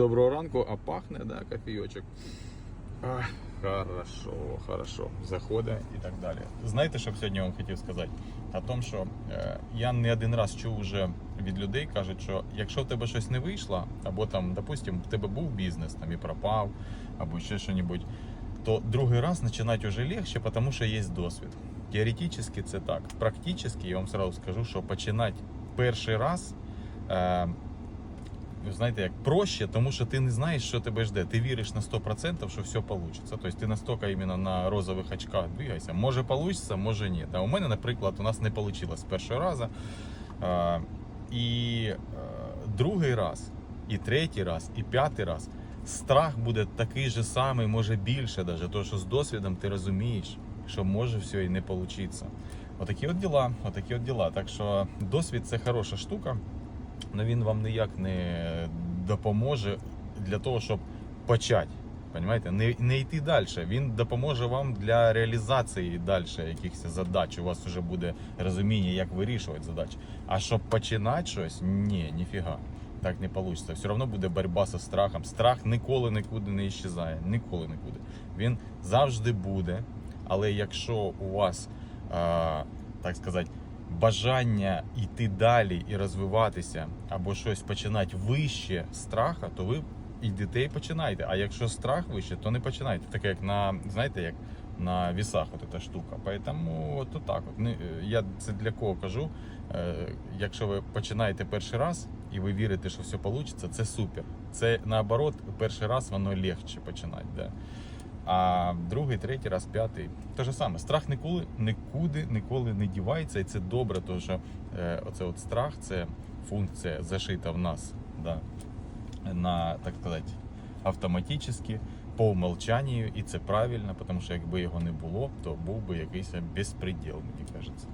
Доброго ранку, а пахне, да, кофійочок. Хорошо, хорошо. Заходить і так далі. Знаєте, що б сьогодні вам хотів сказати? О тому, що е, я не один раз чув вже від людей, кажуть, що якщо в тебе щось не вийшло, або там, допустим, в тебе був бізнес там і пропав, або ще щось, то другий раз починати вже легше, тому що є досвід. Теоретично це так. Практично я вам сразу скажу, що починати перший раз. Е, знаєте, як проще, тому що ти не знаєш, що тебе жде. Ти віриш на 100%, що все вийде. Тобто ти настільки іменно на розових очках двигайся. Може вийде, може ні. А у мене, наприклад, у нас не вийшло з першого разу. А, і е, другий раз, і третій раз, і п'ятий раз. Страх буде такий же самий, може більше, даже, тому що з досвідом ти розумієш, що може все і не вийти. Отакі от діла, отакі от діла. Так що досвід це хороша штука але він вам ніяк не допоможе для того, щоб почати. Понимаєте? Не, не йти далі. Він допоможе вам для реалізації далі якихось задач. У вас вже буде розуміння, як вирішувати задачі. А щоб починати щось, ні, ніфіга. Так не вийде. Все одно буде боротьба зі страхом. Страх ніколи нікуди не іщезає. Ніколи нікуди. Він завжди буде. Але якщо у вас, а, так сказати, бажання йти далі і розвиватися, або щось починати вище страха, то ви йдете і починаєте. А якщо страх вище, то не починайте. Таке як на знаєте, як на вісах, от ця штука. Поэтому от так. От. Я це для кого кажу. Е, Якщо ви починаєте перший раз і ви вірите, що все вийде, це супер. Це наоборот, перший раз воно легше починати. Да? А другий, третій раз, п'ятий. Те ж саме. Страх ніколи нікуди ніколи не дівається, і це добре, тому що е, оце от страх це функція зашита в нас. Да, на, так сказати, автоматично, по умолчанню, і це правильно, тому що якби його не було, то був би якийсь безпреділ, мені кажеться.